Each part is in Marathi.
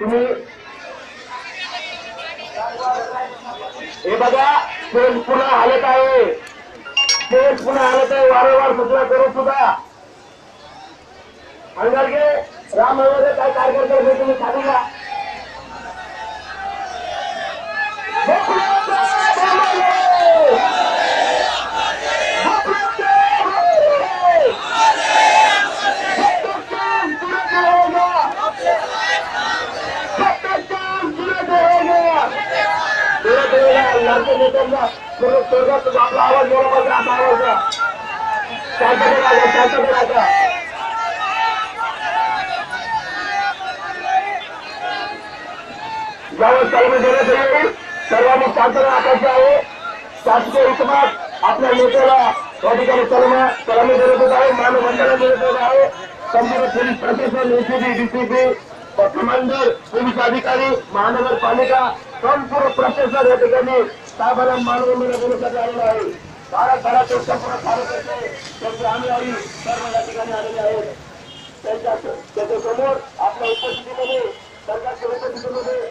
तुम्ही हे बघा तेल पुन्हा हलत आहे. तेल पुन्हा हलत आहे. वारंवार सूचना करून सुद्धा. अंगारगे राम काय कार्यकर्ते तुम्ही सांगू का? आपला आवाज असा आवाज द्या. देण्यात येईल. सर्वांनी शांतता राखायची आहे. शासकीय हितमात आपल्या नेत्याला या ठिकाणी सलामी सलामी देण्यात आहे. मानवबंधना देत आहे. संपूर्ण पोलीस प्रशासन एसीबी डीसीपी कमांडर पोलीस अधिकारी महानगरपालिका संपूर्ण प्रशासन या ठिकाणी साहेबांना मानवबंधना देण्यासाठी आलेलं आहे. भारत भरात संपूर्ण कार्यकर्ते त्यांची आई सर्व या ठिकाणी आलेले आहेत. त्यांच्या त्याच्यासमोर आपल्या उपस्थितीमध्ये सरकारच्या उपस्थितीमध्ये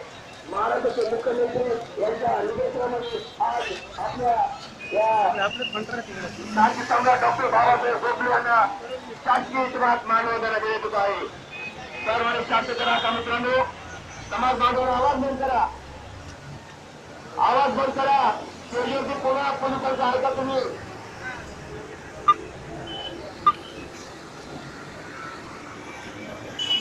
महाराष्ट्राचे मुख्यमंत्री यांच्या निवेदनामध्ये आज आपल्या या सम्राट डॉक्टर बाबासाहेब गोखले यांना शासकीय इतिहास मानवंदना देण्यात येत आहे. सर्वांनी शांत करा का मित्रांनो. समाज बांधवांना आवाज बंद करा आवाज बंद करा. स्टेडियमची पुन्हा पोलिसांचा ऐका तुम्ही?